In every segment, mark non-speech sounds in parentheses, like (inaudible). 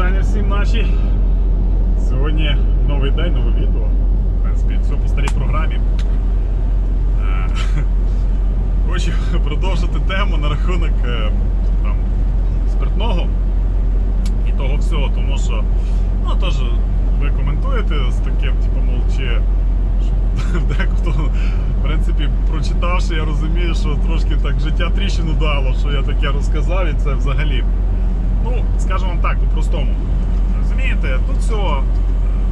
Вітання всім наші. Сьогодні новий день, нове відео. В принципі, все по старій програмі. Е, (laughs) Хочу продовжити тему на рахунок е, там, спиртного і того всього, тому що ну, теж ви коментуєте з таким, типу, що (laughs) дехто, в принципі, прочитавши, я розумію, що трошки так життя тріщину дало, що я таке розказав, і це взагалі. Ну, скажемо вам так, по-простому. Розумієте, тут все,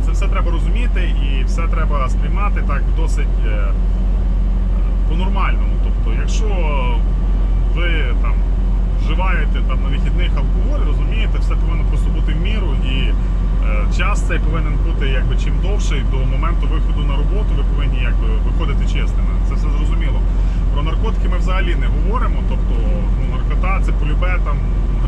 це все треба розуміти і все треба сприймати так досить е, по-нормальному. Тобто, якщо ви там вживаєте там на вихідних алкоголь, розумієте, все повинно просто бути в міру і е, час цей повинен бути якби чим довший до моменту виходу на роботу, ви повинні якби виходити чесними. Це все зрозуміло. Про наркотики ми взагалі не говоримо. Тобто, ну, наркота це полюбе там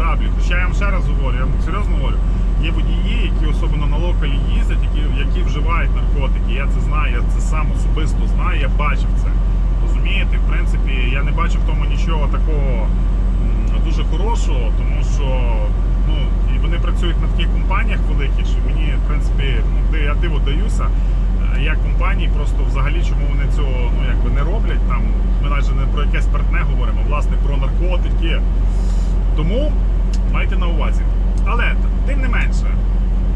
граблі. Хоча я вам ще раз говорю, я вам серйозно говорю, є водії, які особливо на локалі їздять, які, які вживають наркотики. Я це знаю, я це сам особисто знаю, я бачив це. Розумієте, в принципі, я не бачу в тому нічого такого дуже хорошого, тому що ну, і вони працюють на таких компаніях великих, що мені, в принципі, ну, я диво даюся. е, Як компанії просто взагалі чому вони цього ну якби не роблять. Там ми навіть не про якесь партне говоримо, власне про наркотики. Тому майте на увазі. Але тим не менше,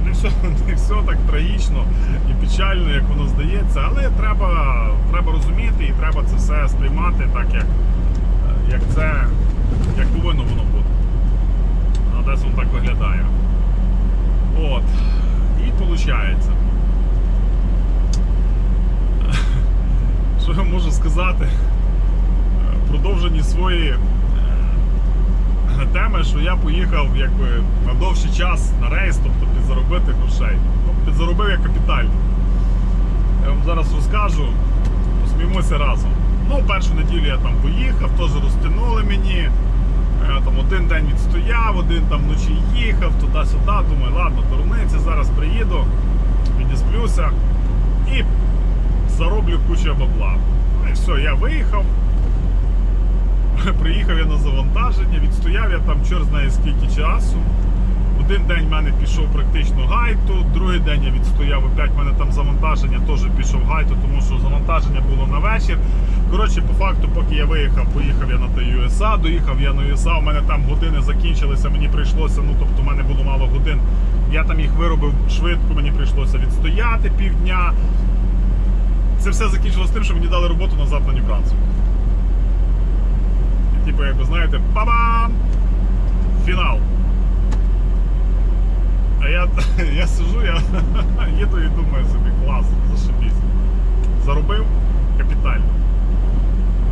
не все, (laughs) не все так трагічно і печально, як воно здається, але треба, треба розуміти і треба це все сприймати так, як, як це як повинно воно бути. А воно так виглядає. От. І виходить. Що я можу сказати? Продовжені свої е, теми, що я поїхав якби на довший час на рейс, тобто підзаробити грошей. Ну, підзаробив я капітально. Я вам зараз розкажу, посміємося разом. Ну, першу неділю я там поїхав, теж розтягнули мені. Я там один день відстояв, один там вночі їхав, туди-сюди. Думаю, ладно, дурниці, зараз приїду, відісплюся і зароблю кучу бабла. Ну і все, я виїхав. (laughs) Приїхав я на завантаження, відстояв я там чор знає скільки часу. Один день в мене пішов практично гайту, другий день я відстояв, опять в мене там завантаження теж пішов гайту, тому що завантаження було на вечір. Коротше, по факту, поки я виїхав, поїхав я на той USA, доїхав я на USA, у мене там години закінчилися, мені прийшлося, ну тобто в мене було мало годин. Я там їх виробив швидко, мені прийшлося відстояти півдня. Це все закінчилося тим, що мені дали роботу назад на Нью-Брансвік. Типу, ви знаєте, бабам! Фінал. А я, (laughs) я сижу, я (laughs) їду і думаю собі, клас, зашибісь. Заробив капітально.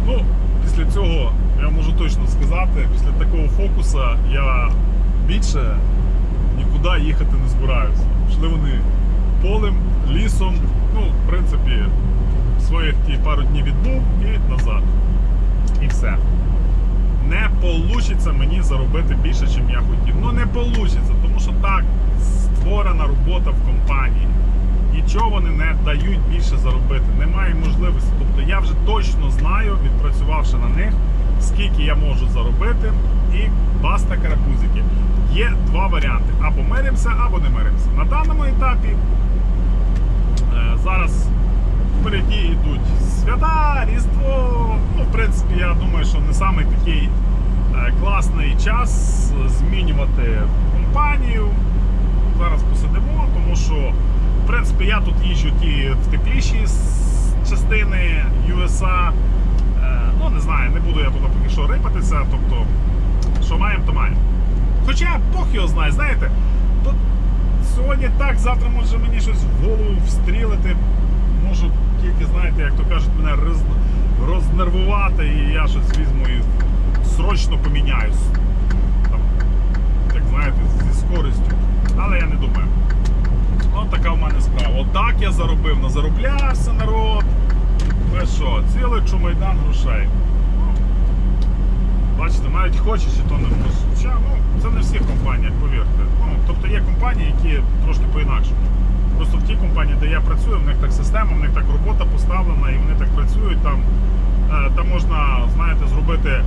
Ну, після цього я можу точно сказати, після такого фокуса я більше нікуди їхати не збираюся. Йшли вони полем, лісом, ну, в принципі, своїх ті пару днів відбув і назад. І все. Не вийде мені заробити більше, ніж я хотів. Ну не вийде, тому що так створена робота в компанії. Нічого вони не дають більше заробити. Немає можливості. Тобто я вже точно знаю, відпрацювавши на них, скільки я можу заробити, і баста карапузики. Є два варіанти: або миримося, або не миримося. На даному етапі е, зараз впереді йдуть свята, Різдво. Ну, в принципі, я думаю, що не самий такий е, класний час змінювати компанію. Зараз посидимо, тому що в принципі я тут їжджу ті в тепліші частини USA. Е, Ну, не знаю, не буду я туди поки що рипатися. Тобто, що маємо, то маємо. Хоча Бог його знає, знаєте, тут сьогодні так, завтра може мені щось в голову встрілити. Можу тільки, знаєте, як то кажуть, мене роз, рознервувати, і я щось візьму і срочно поміняюсь. Там, як знаєте, зі скоростю. Але я не думаю. От така в мене справа. Отак я заробив, назароблявся народ. Ви що, цілий чумайдан грошей. Бачите, навіть хочеш, і то не можеш. Ну, це не в всіх компаніях, повірте. Ну, тобто є компанії, які трошки по-інакшому. Просто в них так система, в них так робота поставлена, і вони так працюють. Там, е, там можна, знаєте, зробити е,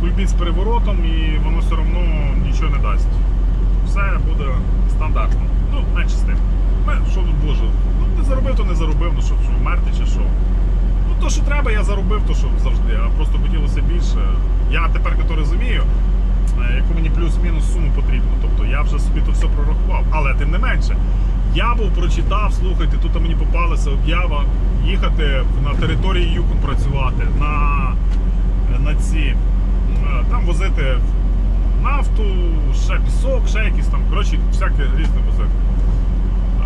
кульбіт з переворотом, і воно все одно нічого не дасть. Все буде стандартно. Ну, менше з що тут боже, ну не заробив, то не заробив, ну що, що вмерти чи що. Ну то, що треба, я заробив, то що завжди, а просто хотілося більше. Я тепер то розумію, е, яку мені плюс-мінус суму потрібно. Тобто я вже собі то все прорахував. Але тим не менше, я був прочитав, слухайте, тут мені попалася об'ява їхати на території Юкон працювати, на, на ці там возити нафту, ще пісок, ще якісь там, коротше, всяке різне возити.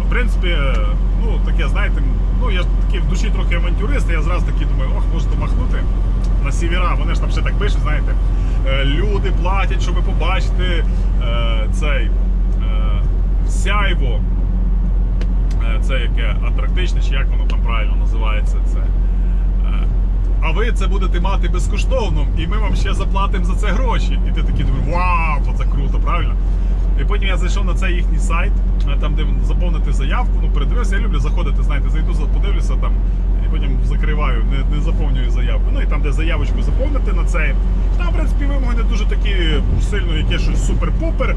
В принципі, е, ну таке, знаєте, ну я ж такий в душі трохи авантюрист, я зразу такий думаю, ох, можете махнути на сівера, вони ж там ще так пишуть, знаєте. е, Люди платять, щоб побачити е, цей сяйво. Е, Це яке атрактичне, чи як воно там правильно називається це. Е, А ви це будете мати безкоштовно, і ми вам ще заплатимо за це гроші. І ти такий думаєш, вау, то це круто, правильно? І потім я зайшов на цей їхній сайт, е, там, де заповнити заявку, ну передивився, я люблю заходити, знаєте, зайду, подивлюся там, і потім закриваю, не, не заповнюю заявку. Ну і там, де заявочку заповнити на цей. Там, в принципі, вимоги не дуже такі сильно, яке щось супер-пупер.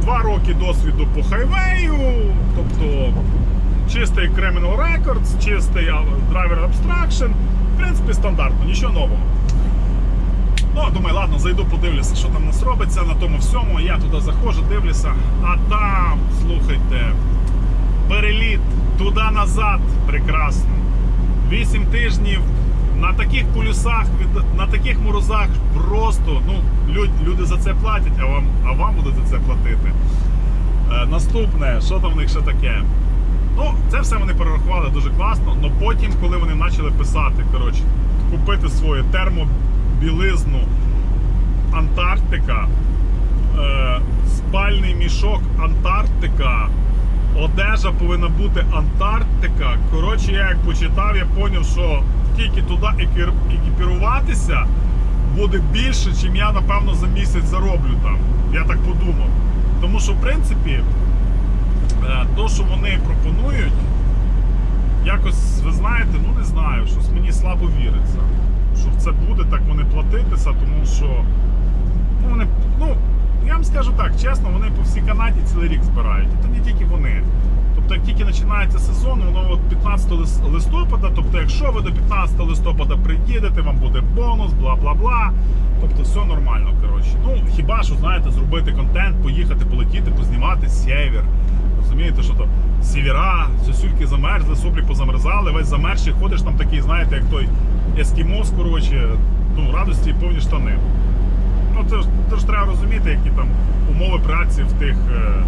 Два роки досвіду по хайвею, тобто чистий Criminal Records, чистий Driver Abstraction. В принципі, стандартно, нічого нового. Ну, думаю, ладно, зайду, подивлюся, що там нас робиться на тому всьому. Я туди заходжу, дивлюся, а там, слухайте, переліт туди-назад прекрасно. Вісім тижнів на таких полюсах, на таких морозах просто ну, люд- люди за це платять, а вам, а вам будуть за це платити. Е, наступне, що там в них ще таке? Ну, це все вони перерахували дуже класно, але потім, коли вони почали писати, коротше, купити свою термобілизну Антарктика, е, спальний мішок Антарктика, одежа повинна бути Антарктика. Коротше, я як почитав, я зрозумів, що тільки туди екіпіруватися буде більше, чим я, напевно, за місяць зароблю там. Я так подумав. Тому що, в принципі, то, що вони пропонують, якось, ви знаєте, ну не знаю, щось мені слабо віриться. Що це буде так вони платитися, тому що ну, вони, ну, я вам скажу так, чесно, вони по всій Канаді цілий рік збирають. І то не тільки вони. Тобто, як тільки починається сезон, воно от 15 листопада, тобто, якщо ви до 15 листопада приїдете, вам буде бонус, бла бла бла. Тобто все нормально, коротше. Ну, хіба що, знаєте, зробити контент, поїхати, полетіти, познімати сєвєр. Розумієте, що то сівера, сосюльки замерзли, соплі позамерзали, весь замерзший, ходиш там такий, знаєте, як той ескімос, коротше, ну, радості повні штани. Ну, це ж, це ж треба розуміти, які там умови праці в тих. е,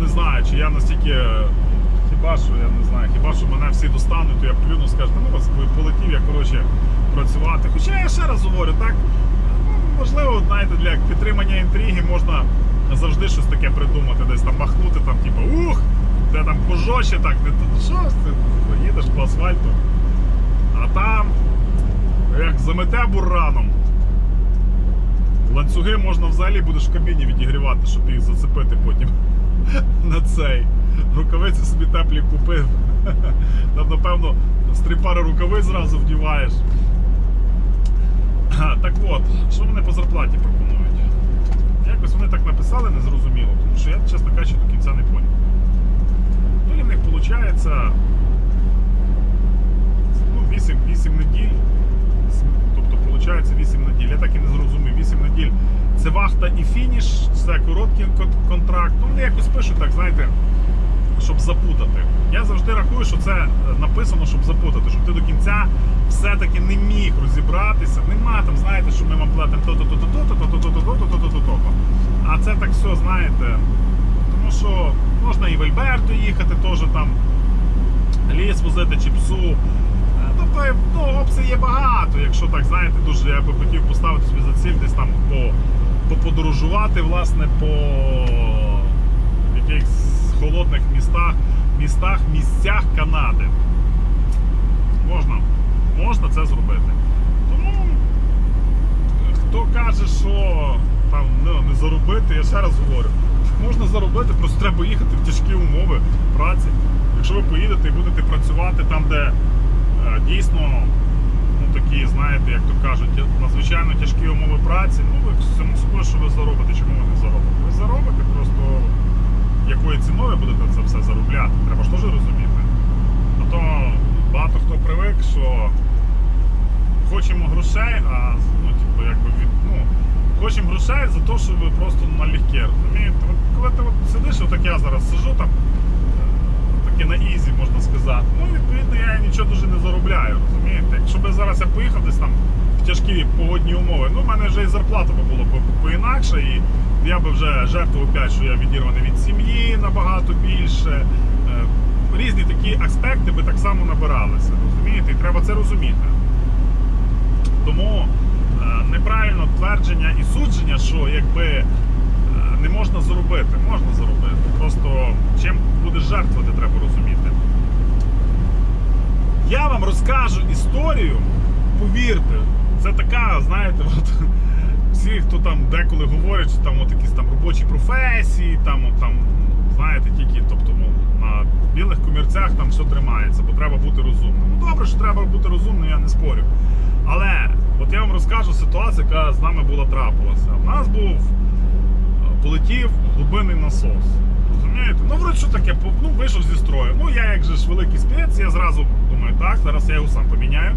Не знаю, чи я настільки. е, Хіба що, я не знаю, хіба що мене всі достануть, то я плюну, скажу, ну вас полетів я коротше працювати. Хоча я ще раз говорю, так, ну, можливо, знаєте, для підтримання інтриги можна завжди щось таке придумати, десь там махнути, там, типу, ух, де там пожорстче, так, не то, що ти їдеш по асфальту, а там, як замете бураном. Ланцюги можна взагалі будеш в кабіні відігрівати, щоб їх зацепити потім (laughs) на цей. Рукавиці собі теплі купив. (laughs) Там, напевно, з три пари рукавиць зразу вдіваєш. Так от, що вони по зарплаті пропонують? Якось вони так написали незрозуміло, тому що я, чесно кажучи, до кінця не поняв. То в них виходить ну, 8, 8 неділь. Тобто, виходить 8 неділь. Я так і не зрозумів. 8 неділь це вахта і фініш, це короткий контракт. Ну, вони якось пишуть, так, знаєте, щоб запутати. Я завжди рахую, що це е, написано, щоб запутати, щоб ти до кінця все-таки не міг розібратися. Нема там, знаєте, що ми вам платимо то-то, то-то, то-то, то-то, то-то, то-то, то-то, то-то. А це так все, знаєте. Тому що можна і в Альберту їхати, теж там ліс возити чи псу. Е, Тобто, ну, опцій є багато, якщо так, знаєте, дуже я би хотів поставити собі за ціль десь там по, поподорожувати, власне, по містах, містах, місцях Канади. Можна, можна це зробити. Тому хто каже, що там ну, не заробити, я ще раз говорю, можна заробити, просто треба їхати в тяжкі умови праці. Якщо ви поїдете і будете працювати там, де е, дійсно ну, такі, знаєте, як то кажуть, надзвичайно тяжкі умови праці, ну ви само собою, що ви заробите, чому ви не заробите? Ви заробите просто якою ціною будете це все заробляти, треба ж теж розуміти. А то багато хто привик, що хочемо грошей, а ну, типу, якби від, ну, хочемо грошей за те, щоб ви просто налегке, розумієте? Коли ти от сидиш, от як я зараз сижу там, е, таке на ізі, можна сказати, ну відповідно я нічого дуже не заробляю, розумієте? Якщо б зараз я поїхав десь там в тяжкі погодні умови, ну в мене вже і зарплата би була б поінакше. І я би вже жертвував опять, що я відірваний від сім'ї набагато більше. Е, Різні такі аспекти би так само набиралися, розумієте? І треба це розуміти. Тому е, неправильно твердження і судження, що якби е, не можна заробити, можна заробити. Просто чим будеш жертвувати, треба розуміти. Я вам розкажу історію, повірте, це така, знаєте, от, всі, хто там деколи говорять, що там от якісь там робочі професії, там, от, там, знаєте, тільки, тобто, мов, на білих комірцях там все тримається, бо треба бути розумним. Ну добре, що треба бути розумним, я не спорю. Але от я вам розкажу ситуацію, яка з нами була трапилася. У нас був е, полетів глибинний насос. Розумієте? Ну, вроде що таке, ну, вийшов зі строю. Ну, я як же ж великий спец, я зразу думаю, так, зараз я його сам поміняю.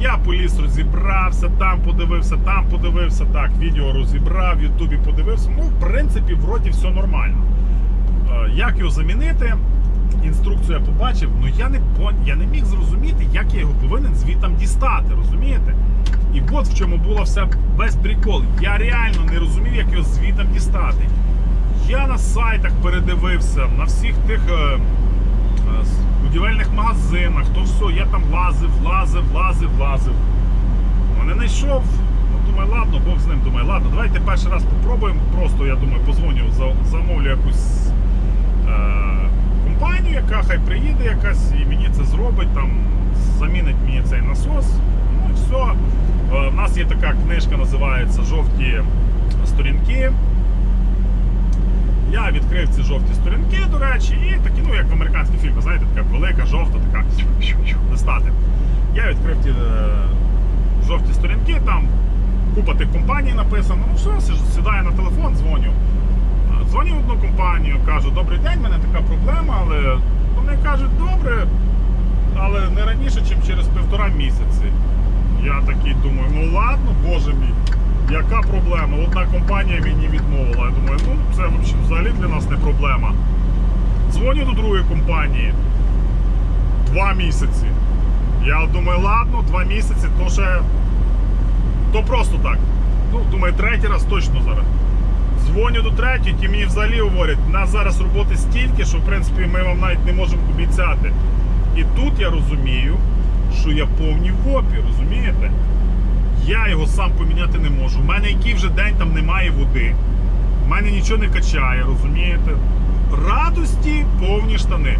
Я поліз розібрався, там подивився, там подивився, так, відео розібрав, в Ютубі подивився. Ну, в принципі, вроді все нормально. Е, Як його замінити? Інструкцію я побачив, але я не я не міг зрозуміти, як я його повинен звітам дістати, розумієте? І от в чому була вся весь прикол. Я реально не розумів, як його звітам дістати. Я на сайтах передивився, на всіх тих е, е, будівельних магазинах, то все, я там лазив, лазив, лазив, лазив. Ну, Не знайшов. Ну, думаю, ладно, Бог з ним. Думаю, ладно, давайте перший раз попробуємо. Просто я думаю, позвоню, замовлю якусь е, компанію, яка хай приїде якась і мені це зробить, там замінить мені цей насос. Ну і все. Е, в нас є така книжка, називається Жовті сторінки. Я відкрив ці жовті сторінки, до речі, і такі, ну як в американських фільмах, знаєте, така велика, жовта, така (laughs) листати. Я відкрив ті е, жовті сторінки, там купа тих компаній написано. Ну все, сідаю на телефон, дзвоню. Дзвоню в одну компанію, кажу, добрий день, в мене така проблема, але вони кажуть, добре, але не раніше, ніж через півтора місяці. Я такий думаю, ну ладно, боже мій, яка проблема? Одна компанія мені відмовила. Я думаю, ну це взагалі- для нас не проблема. Дзвоню до другої компанії. Два місяці. Я думаю, ладно, два місяці, то ще. То просто так. Ну, думаю, третій раз точно зараз. Дзвоню до третьої, ті мені взагалі говорять, у нас зараз роботи стільки, що в принципі ми вам навіть не можемо обіцяти. І тут я розумію, що я повній в опі, розумієте? Я його сам поміняти не можу. У мене який вже день там немає води. У мене нічого не качає, розумієте? Радості повні штани.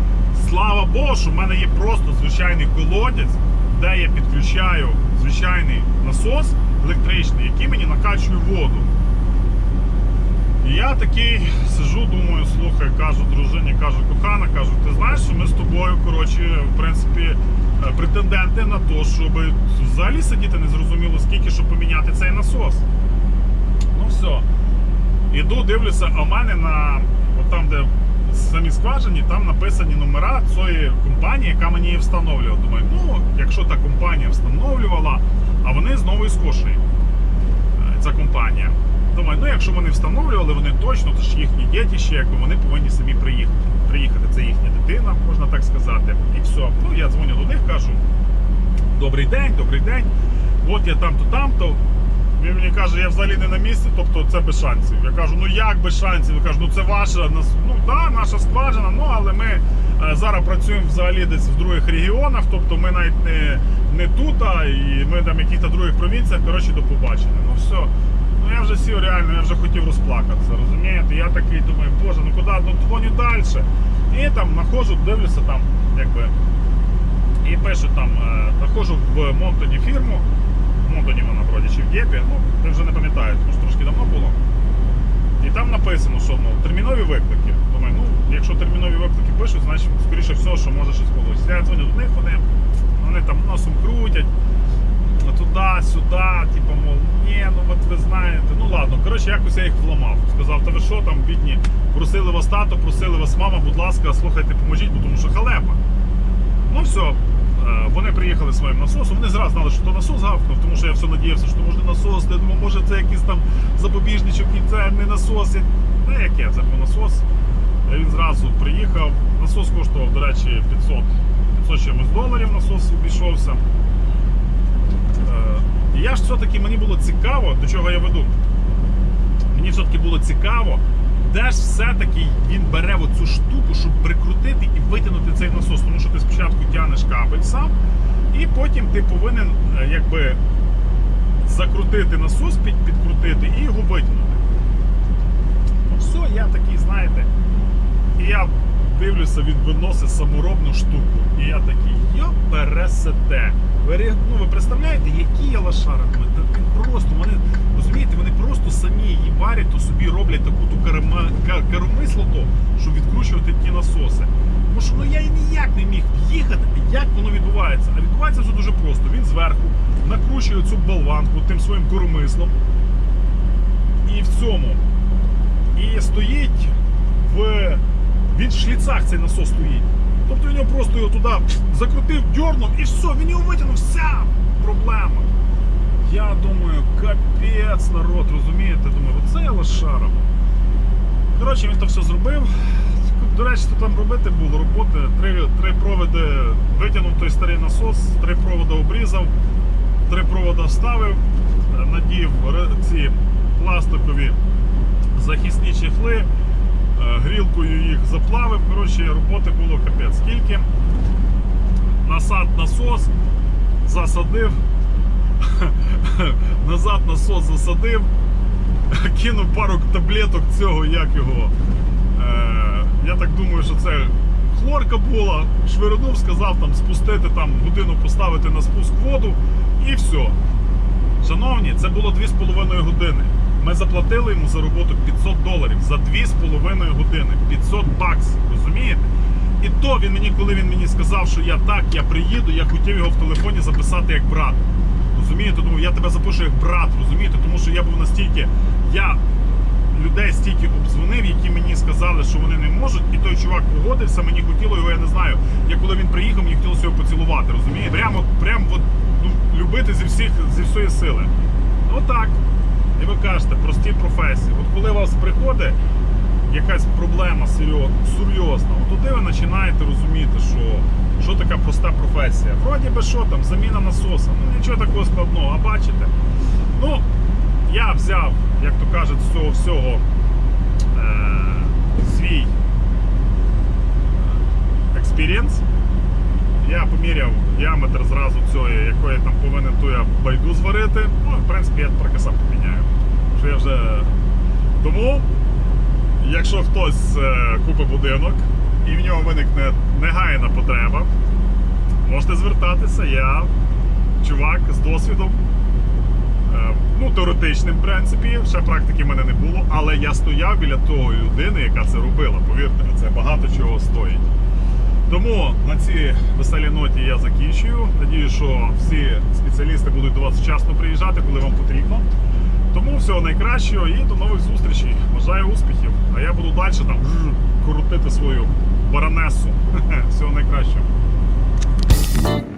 Слава Богу, що в мене є просто звичайний колодязь, де я підключаю звичайний насос електричний, який мені накачує воду. І я такий сижу, думаю, слухай, кажу дружині, кажу, кохана, кажу, ти знаєш, що ми з тобою, коротше, в принципі, е, претенденти на те, щоб взагалі сидіти незрозуміло скільки, щоб поміняти цей насос. Ну все. Іду, дивлюся, а в мене на от там, де самі скважині, там написані номера цієї компанії, яка мені її встановлювала. Думаю, ну, якщо та компанія встановлювала, а вони знову із Кошої, е, ця компанія. Думаю, ну якщо вони встановлювали, вони точно, це ж їхні дітище, якби вони повинні самі приїхати. Приїхати, це їхня дитина, можна так сказати. І все. Ну я дзвоню до них, кажу: добрий день, добрий день. От я там-то, там-то. Він мені каже, я взагалі не на місці, тобто це без шансів. Я кажу, ну як без шансів? Я кажу, ну це ваша ну да, наша скважина, ну але ми е, зараз працюємо взагалі десь в других регіонах, тобто ми навіть не, не тут, а і ми там в якихось других провінціях, коротше, до побачення. Ну все. Ну я вже сів реально, я вже хотів розплакатися, розумієте? Я такий думаю, боже, ну куди, ну дзвоню далі. І там знаходжу, дивлюся там, якби. І пишу там, е, знаходжу в Монтоні фірму. В Монтоні вона вроді чи в Єпі, ну вже не пам'ятаю, тому що трошки давно було. І там написано, що ну, термінові виклики. Думаю, ну, якщо термінові виклики пишуть, значить, скоріше всього, що може щось вийти. Я дзвоню до них, вони, вони там носом крутять, туди-сюди, типу, мов, ні, ну от ви знаєте. Ну ладно, коротше, якось я їх вламав. Сказав, та ви що там, бідні, просили вас тато, просили вас мама, будь ласка, слухайте, поможіть, бо тому що халепа. Ну все, Вони приїхали своїм насосом. Вони зразу знали, що то насос гавкнув, тому що я все надіявся, що може насос. Я думав, може це якийсь там запобіжничок, і це не насос. Ну яке, це був насос. Е, Він зразу приїхав. Насос коштував, до речі, 500, 500 чимось доларів насос обійшовся. Е, І я ж все-таки мені було цікаво, до чого я веду. Мені все-таки було цікаво, де ж все-таки він бере оцю штуку, щоб прикрутити і витягнути цей насос. Тому що ти спочатку тягнеш кабель сам, і потім ти повинен е, якби закрутити насос, під, підкрутити і його витягнути. Ну все, я такий, знаєте, і я дивлюся, він виносить саморобну штуку. І я такий, йо пересете. Ви, ну, ви представляєте, які я лошара? Він просто, вони, розумієте, вони просто самі її варять, то собі роблять таку ту карама- ка- карамисло, то, щоб відкручувати ті насоси. Тому що ну, я і ніяк не міг в'їхати, як воно відбувається. А відбувається все дуже просто. Він зверху накручує цю болванку тим своїм коромислом. І в цьому. І стоїть в. Він в шліцах цей насос стоїть. Тобто він його просто його туди закрутив, дьорнув і все, він його витягнув, вся проблема. Я думаю, капець народ, розумієте? Думаю, оце лошара. Коротше, він то все зробив. До речі, що там робити було роботи. Три, три проводи витягнув той старий насос, три проводи обрізав, три проводи вставив, надів ці пластикові захисні чехли, е, грілкою їх заплавив. Коротше, роботи було капець. Скільки? Насад насос, засадив, (laughs) назад насос засадив, (laughs) кинув пару таблеток цього, як його. Е, я так думаю, що це хлорка була. Швирнув, сказав там спустити там годину поставити на спуск воду і все. Шановні, це було 2,5 години. Ми заплатили йому за роботу 500 доларів за 2,5 години. 500 баксів, розумієте? І то він мені, коли він мені сказав, що я так, я приїду, я хотів його в телефоні записати як брат. Розумієте? Думаю, я тебе запишу як брат, розумієте? Тому що я був настільки. Я людей стільки обдзвонив, які мені сказали, що вони не можуть, і той чувак погодився, мені хотіло його, я не знаю. Я коли він приїхав, мені хотілося його поцілувати, розумієте? Прямо, прямо от, ну, любити зі всіх зі всієї сили. Отак. І ви кажете, прості професії. От коли у вас приходить якась проблема серйоз- серйозна, от туди ви починаєте розуміти, що, професія. Вроді би що там, заміна насоса, ну нічого такого складного, а бачите? Ну, я взяв, як то кажуть, з цього всього е, свій експірієнс. Я поміряв діаметр зразу цієї, якої там повинен ту я байду зварити. Ну, в принципі, я сам поміняю. Що я вже... Тому, якщо хтось е, купить будинок і в нього виникне негайна потреба, можете звертатися. Я чувак з досвідом. Е, Ну, теоретичним, в принципі, ще практики в мене не було, але я стояв біля того людини, яка це робила. Повірте, це багато чого стоїть. Тому на цій веселій ноті я закінчую. Надію, що всі спеціалісти будуть до вас вчасно приїжджати, коли вам потрібно. Тому всього найкращого і до нових зустрічей. Бажаю успіхів. А я буду далі там крутити свою баронесу. (laughs) Всього найкращого. Thank you.